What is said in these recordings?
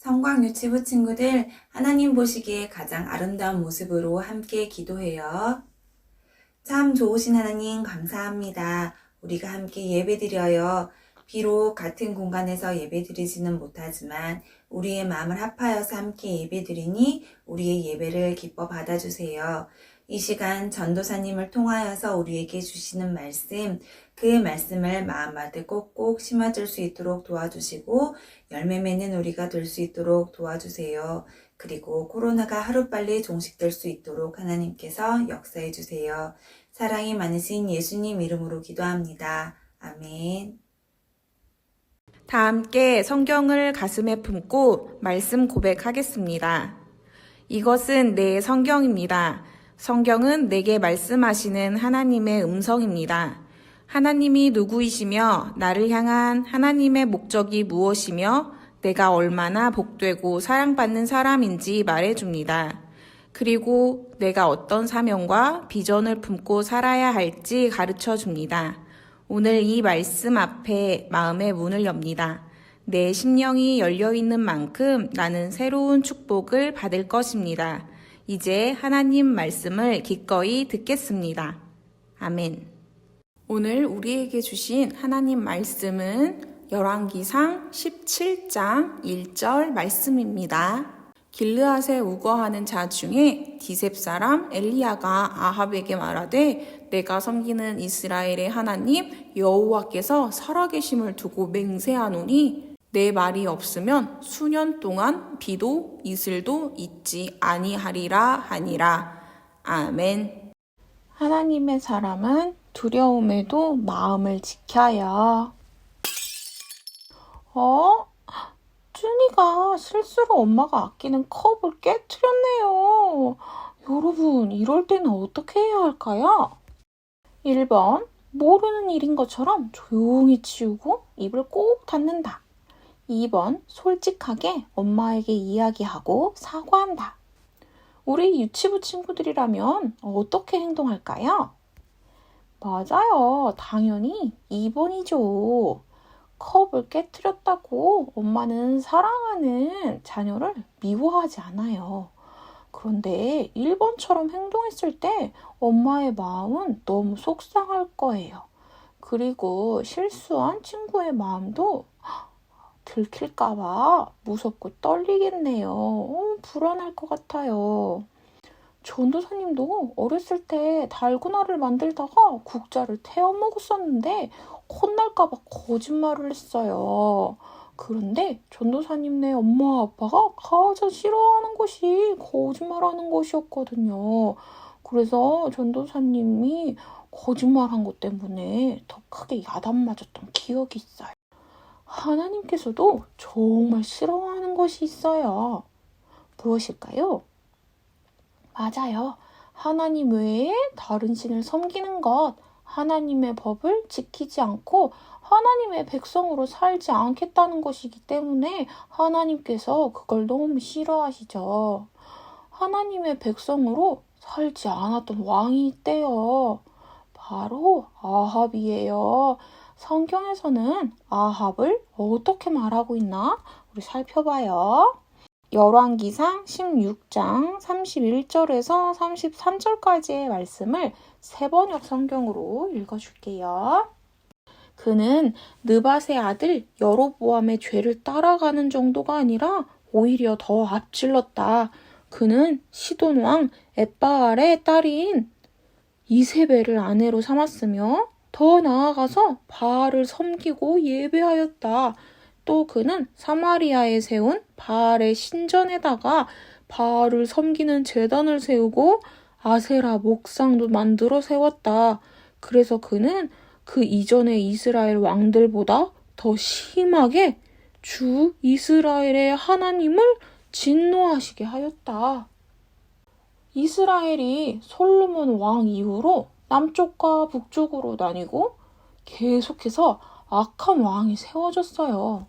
성광 유치부 친구들, 하나님 보시기에 가장 아름다운 모습으로 함께 기도해요. 참 좋으신 하나님 감사합니다. 우리가 함께 예배드려요. 비록 같은 공간에서 예배드리지는 못하지만 우리의 마음을 합하여서 함께 예배드리니 우리의 예배를 기뻐 받아주세요. 이 시간 전도사님을 통하여서 우리에게 주시는 말씀, 그 말씀을 마음마다 꼭꼭 심어줄 수 있도록 도와주시고 열매 맺는 우리가 될 수 있도록 도와주세요. 그리고 코로나가 하루빨리 종식될 수 있도록 하나님께서 역사해 주세요. 사랑이 많으신 예수님 이름으로 기도합니다. 아멘. 다 함께 성경을 가슴에 품고 말씀 고백하겠습니다. 이것은 내 성경입니다. 성경은 내게 말씀하시는 하나님의 음성입니다. 하나님이 누구이시며 나를 향한 하나님의 목적이 무엇이며 내가 얼마나 복되고 사랑받는 사람인지 말해줍니다. 그리고 내가 어떤 사명과 비전을 품고 살아야 할지 가르쳐 줍니다. 오늘 이 말씀 앞에 마음의 문을 엽니다. 내 심령이 열려 있는 만큼 나는 새로운 축복을 받을 것입니다. 이제 하나님 말씀을 기꺼이 듣겠습니다. 아멘. 오늘 우리에게 주신 하나님 말씀은 열왕기상 17장 1절 말씀입니다. 길르앗에 우거하는 자 중에 디셉 사람 엘리야가 아합에게 말하되 내가 섬기는 이스라엘의 하나님 여호와께서 살아계심을 두고 맹세하노니 내 말이 없으면 수년 동안 비도 이슬도 있지 아니하리라 하니라 아멘. 하나님의 사람은 두려움에도 마음을 지켜요. 어? 준이가 실수로 엄마가 아끼는 컵을 깨뜨렸네요. 여러분, 이럴 때는 어떻게 해야 할까요? 1번, 모르는 일인 것처럼 조용히 치우고 입을 꼭 닫는다. 2번, 솔직하게 엄마에게 이야기하고 사과한다. 우리 유치부 친구들이라면 어떻게 행동할까요? 맞아요. 당연히 2번이죠. 컵을 깨뜨렸다고 엄마는 사랑하는 자녀를 미워하지 않아요. 그런데 1번처럼 행동했을 때 엄마의 마음은 너무 속상할 거예요. 그리고 실수한 친구의 마음도 들킬까봐 무섭고 떨리겠네요. 어, 불안할 것 같아요. 전도사님도 어렸을 때 달고나를 만들다가 국자를 태워 먹었었는데 혼날까봐 거짓말을 했어요. 그런데 전도사님네 엄마 아빠가 가장 싫어하는 것이 거짓말하는 것이었거든요. 그래서 전도사님이 거짓말한 것 때문에 더 크게 야단 맞았던 기억이 있어요. 하나님께서도 정말 싫어하는 것이 있어요. 무엇일까요? 맞아요. 하나님 외에 다른 신을 섬기는 것, 하나님의 법을 지키지 않고 하나님의 백성으로 살지 않겠다는 것이기 때문에 하나님께서 그걸 너무 싫어하시죠. 하나님의 백성으로 살지 않았던 왕이 있대요. 바로 아합이에요. 성경에서는 아합을 어떻게 말하고 있나? 우리 살펴봐요. 열왕기상 16장 31절에서 33절까지의 말씀을 세 번역 성경으로 읽어줄게요. 그는 느밧의 아들 여로보암의 죄를 따라가는 정도가 아니라 오히려 더 앞질렀다. 그는 시돈 왕 에바알의 딸인 이세벨을 아내로 삼았으며 더 나아가서 바알을 섬기고 예배하였다. 또 그는 사마리아에 세운 바알의 신전에다가 바알을 섬기는 제단을 세우고 아세라 목상도 만들어 세웠다. 그래서 그는 그 이전의 이스라엘 왕들보다 더 심하게 주 이스라엘의 하나님을 진노하시게 하였다. 이스라엘이 솔로몬 왕 이후로 남쪽과 북쪽으로 나뉘고 계속해서 악한 왕이 세워졌어요.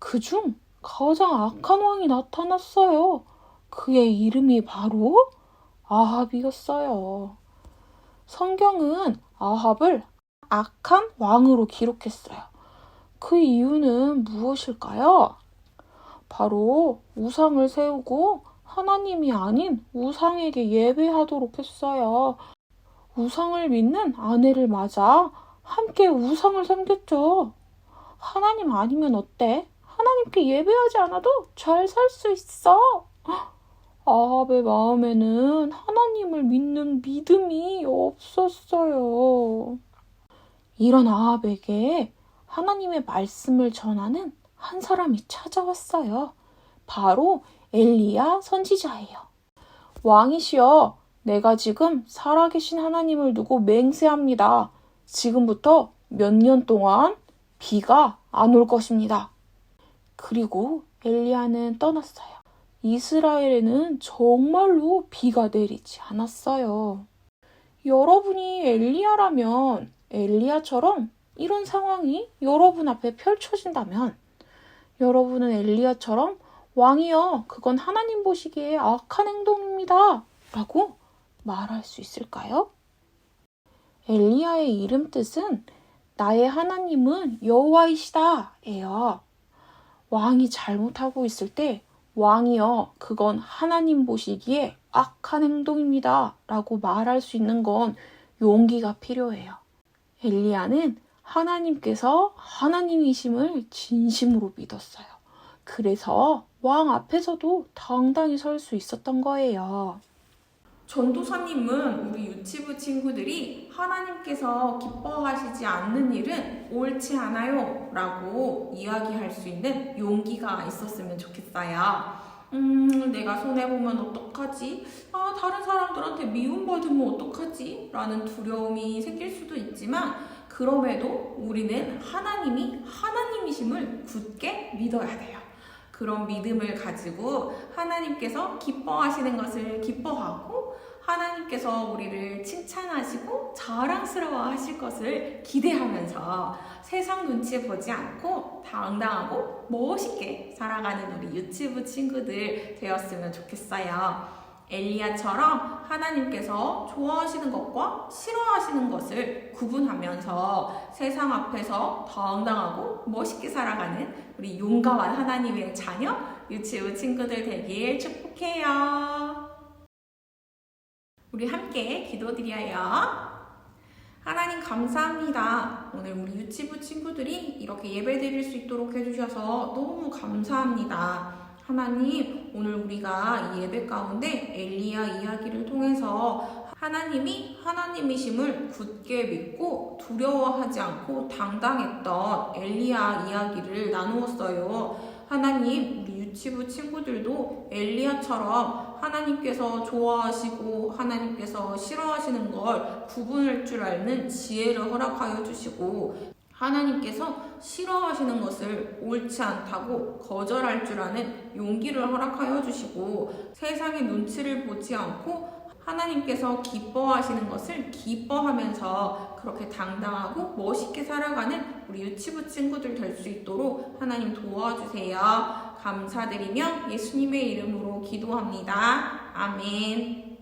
그중 가장 악한 왕이 나타났어요. 그의 이름이 바로 아합이었어요. 성경은 아합을 악한 왕으로 기록했어요. 그 이유는 무엇일까요? 바로 우상을 세우고 하나님이 아닌 우상에게 예배하도록 했어요. 우상을 믿는 아내를 맞아 함께 우상을 섬겼죠. 하나님 아니면 어때? 하나님께 예배하지 않아도 잘 살 수 있어. 아합의 마음에는 하나님을 믿는 믿음이 없었어요. 이런 아합에게 하나님의 말씀을 전하는 한 사람이 찾아왔어요. 바로 엘리야 선지자예요. 왕이시여, 내가 지금 살아계신 하나님을 두고 맹세합니다. 지금부터 몇 년 동안 비가 안 올 것입니다. 그리고 엘리야는 떠났어요. 이스라엘에는 정말로 비가 내리지 않았어요. 여러분이 엘리야라면 엘리야처럼 이런 상황이 여러분 앞에 펼쳐진다면 여러분은 엘리야처럼 왕이여, 그건 하나님 보시기에 악한 행동입니다. 라고 말할 수 있을까요? 엘리야의 이름 뜻은 나의 하나님은 여호와이시다 예요. 왕이 잘못하고 있을 때 왕이여 그건 하나님 보시기에 악한 행동입니다 라고 말할 수 있는 건 용기가 필요해요. 엘리야는 하나님께서 하나님이심을 진심으로 믿었어요. 그래서 왕 앞에서도 당당히 설 수 있었던 거예요. 전도사님은 우리 유치부 친구들이 하나님께서 기뻐하시지 않는 일은 옳지 않아요 라고 이야기할 수 있는 용기가 있었으면 좋겠어요. 음, 내가 손해보면 어떡하지? 아, 다른 사람들한테 미움받으면 어떡하지? 라는 두려움이 생길 수도 있지만 그럼에도 우리는 하나님이 하나님이심을 굳게 믿어야 돼요. 그런 믿음을 가지고 하나님께서 기뻐하시는 것을 기뻐하고 하나님께서 우리를 칭찬하시고 자랑스러워 하실 것을 기대하면서 세상 눈치 보지 않고 당당하고 멋있게 살아가는 우리 유튜브 친구들 되었으면 좋겠어요. 엘리야처럼 하나님께서 좋아하시는 것과 싫어하시는 것을 구분하면서 세상 앞에서 당당하고 멋있게 살아가는 우리 용감한 하나님의 자녀 유치부 친구들 되길 축복해요. 우리 함께 기도드려요. 하나님 감사합니다. 오늘 우리 유치부 친구들이 이렇게 예배 드릴 수 있도록 해주셔서 너무 감사합니다. 하나님, 오늘 우리가 이 예배 가운데 엘리야 이야기를 통해서 하나님이 하나님이심을 굳게 믿고 두려워하지 않고 당당했던 엘리야 이야기를 나누었어요. 하나님, 유치부 친구들도 엘리야처럼 하나님께서 좋아하시고 하나님께서 싫어하시는 걸 구분할 줄 아는 지혜를 허락하여 주시고 하나님께서 싫어하시는 것을 옳지 않다고 거절할 줄 아는 용기를 허락하여 주시고 세상의 눈치를 보지 않고 하나님께서 기뻐하시는 것을 기뻐하면서 그렇게 당당하고 멋있게 살아가는 우리 유치부 친구들 될 수 있도록 하나님 도와주세요. 감사드리며 예수님의 이름으로 기도합니다. 아멘.